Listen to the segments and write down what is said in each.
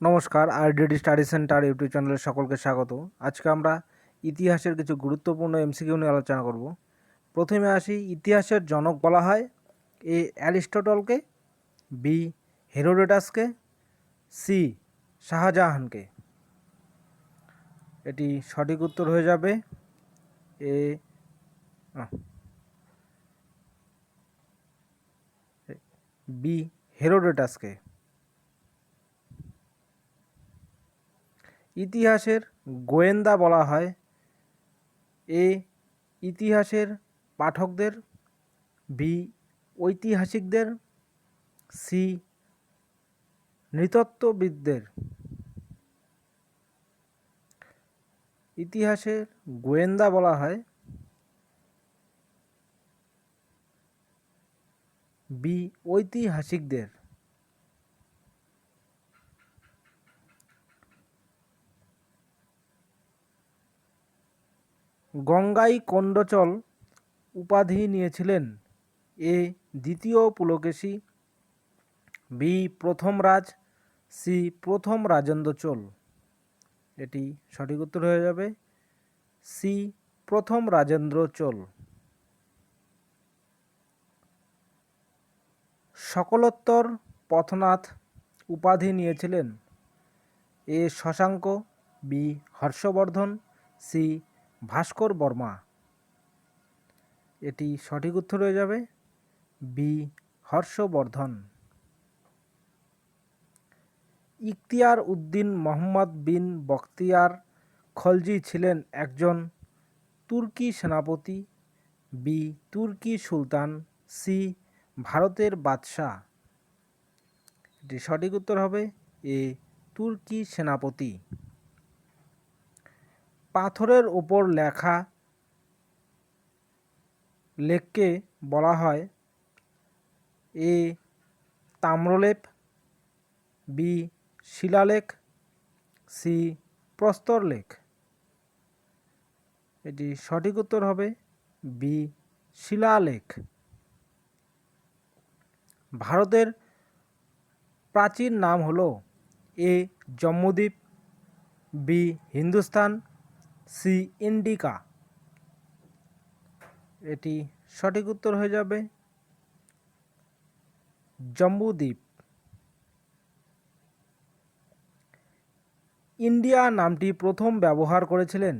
নমস্কার RDD study centre YouTube চ্যানেলে সকলকে স্বাগত। আজকে আমরা ইতিহাসের কিছু গুরুত্বপূর্ণ এমসিকিউ নিয়ে আলোচনা করব। প্রথমে আসি, ইতিহাসের জনক বলা হয় এ অ্যারিস্টটলকে, বি হেরোডোটাসকে, সি শাহজাহানকে। এটি সঠিক উত্তর হয়ে যাবে এ, বি হেরোডোটাসকে। ইতিহাসের গোয়েন্দা বলা হয়। এ ইতিহাসের পাঠকদের, বি ঐতিহাসিকদের, সি নৃতত্ত্ববিদদের। ইতিহাসের গোয়েন্দা বলা হয়। বি ঐতিহাসিকদের। গঙ্গাই কোণ্ডচল উপাধি নিয়েছিলেন এ দ্বিতীয় পুলকেশী। বি প্রথম রাজ সি প্রথম রাজেন্দ্র চোল এটি সঠিক উত্তর হয়ে যাবে। সি প্রথম রাজেন্দ্র চোল সকলোত্তর পথনাথ উপাধি নিয়েছিলেন A Shashanka, B Harshavardhana, C Bhaskar Varma. এটি সঠিক উত্তর হয়ে যাবে বি, হর্ষবর্ধন। ইখতিয়ার উদ্দিন মোহাম্মদ বিন বখতিয়ার খলজি ছিলেন একজন তুর্কি সেনাপতি, বি, তুর্কি সুলতান, সি, ভারতের বাদশাহ। এটি সঠিক উত্তর হবে এ, তুর্কি সেনাপতি। পাথরের ওপর লেখা লেখকে বলা হয় এ তাম্রলেপ, বি শিলালেখ, সি প্রস্তরলেখ। এটি সঠিক উত্তর হবে বি শিলালেখ। ভারতের প্রাচীন নাম হলো A Jambudvipa, B Hindustan C Indica. এটি সঠিক উত্তর হয়ে যাবে জম্বুদ্বীপ। ইন্ডিয়া নামটি প্রথম ব্যবহার করেছিলেন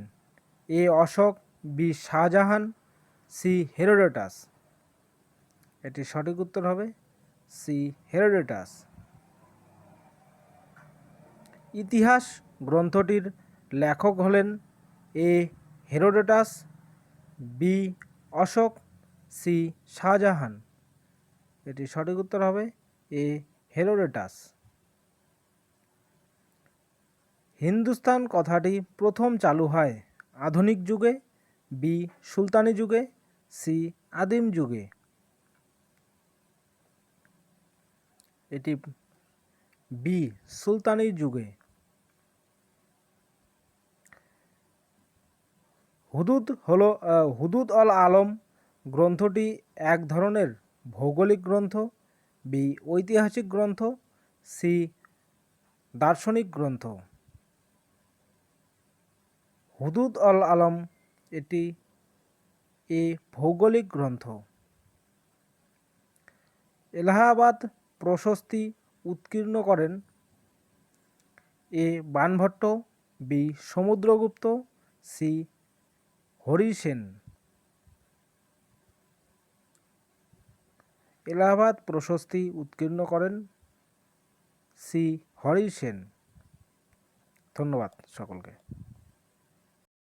A Ashoka B Shahjahan, C Herodotus. এটি সঠিক উত্তর হবে সি হেরোডোটাস। ইতিহাস গ্রন্থটির লেখক হলেন A Herodotus, B Ashoka, C Shahjahan. এটি সঠিক উত্তর হবে এ হেরোডোটাস। হিন্দুস্তান কথাটি প্রথম চালু হয় আধুনিক যুগে, বি সুলতানি যুগে, সি আদিম যুগে। এটি বি সুলতানি যুগে। হুদুদ হলো হুদুদ অল আলম গ্রন্থটি এক ধরনের ভৌগোলিক গ্রন্থ বি ঐতিহাসিক গ্রন্থ, সি দার্শনিক গ্রন্থ। হুদুদ অল আলম এটি এ ভৌগোলিক গ্রন্থ। এলাহাবাদ প্রশস্তি উৎকীর্ণ করেন। A Banabhatta, B Samudragupta, C Hari Sen. Allahabad প্রশস্তি উৎকীর্ণ করেন সি হরি সেন। ধন্যবাদ সকলকে।